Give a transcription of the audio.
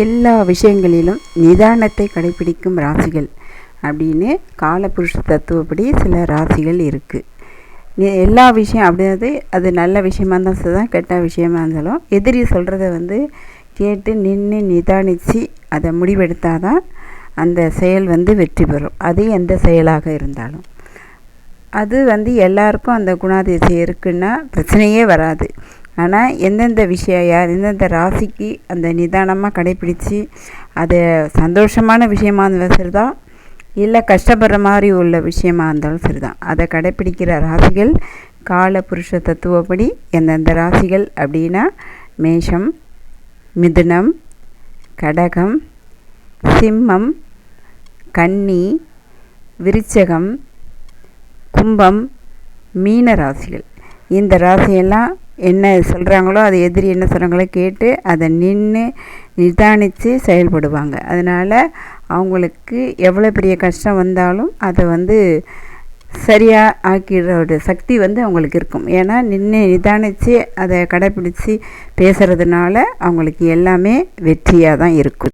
எல்லா விஷயங்களிலும் நிதானத்தை கடைப்பிடிக்கும் ராசிகள் அப்படின்னு காலபுருஷ தத்துவப்படி சில ராசிகள் இருக்குது எல்லா விஷயம் அப்படியாவது அது நல்ல விஷயமா இருந்தாலும் தான் கெட்ட விஷயமா இருந்தாலும் எதிரி சொல்கிறத வந்து கேட்டு நின்று நிதானித்து அதை முடிவெடுத்தால் தான் அந்த செயல் வந்து வெற்றி பெறும். அது எந்த செயலாக இருந்தாலும். அது வந்து எல்லாருக்கும் அந்த குணாதிசயம் இருக்குன்னா பிரச்சனையே வராது. ஆனால் எந்தெந்த விஷயம் யார் எந்தெந்த ராசிக்கு அந்த நிதானமாக கடைப்பிடிச்சு அதை சந்தோஷமான விஷயமா இருந்தாலும் சரி தான் இல்லை கஷ்டப்படுற மாதிரி உள்ள விஷயமா இருந்தாலும் சரி தான் அதை கடைப்பிடிக்கிற ராசிகள் கால புருஷ தத்துவப்படி எந்தெந்த ராசிகள் அப்படின்னா மேஷம் மிதுனம் கடகம் சிம்மம் கன்னி விருச்சகம் கும்பம் மீன ராசிகள். இந்த ராசியெல்லாம் என்ன சொல்கிறாங்களோ அது எதிரி என்ன சொல்கிறாங்களோ கேட்டு அதை நின்று நிதானித்து செயல்படுவாங்க. அதனால் அவங்களுக்கு எவ்வளோ பெரிய கஷ்டம் வந்தாலும் அதை வந்து சரியாக ஆக்கிடுற சக்தி வந்து அவங்களுக்கு இருக்கும். ஏன்னா நின்று நிதானித்து அதை கடைப்பிடிச்சி பேசுகிறதுனால அவங்களுக்கு எல்லாமே வெற்றியாக தான் இருக்கும்.